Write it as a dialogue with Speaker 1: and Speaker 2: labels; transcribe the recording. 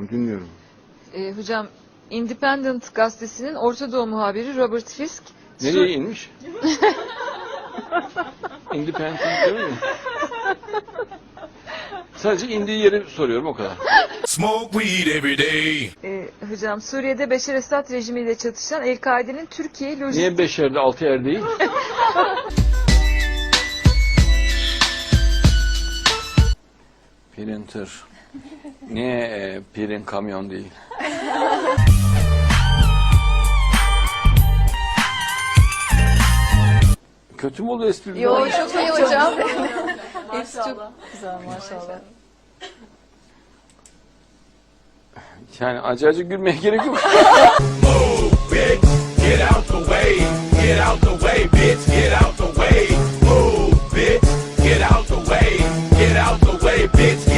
Speaker 1: hocam dinliyorum.
Speaker 2: Ee, hocam Independent gazetesinin Orta Doğu muhabiri Robert Fisk
Speaker 1: Nereye inmiş? Independent değil mi? Sadece indiği yeri soruyorum o kadar.
Speaker 3: Smoke weed every day.
Speaker 2: Ee, hocam Suriye'de Beşar Esad rejimiyle çatışan El-Kaide'nin Türkiye lojistik
Speaker 1: Niye beş yerde altı yer değil? Pirin tır. Niye e, pirin kamyon değil? Kötü mü oldu espri?
Speaker 2: Yo, çok iyi hocam.
Speaker 4: Hepsi çok güzel maşallah.
Speaker 1: Yani acı acı gülmeye gerek yok.
Speaker 3: Bitch.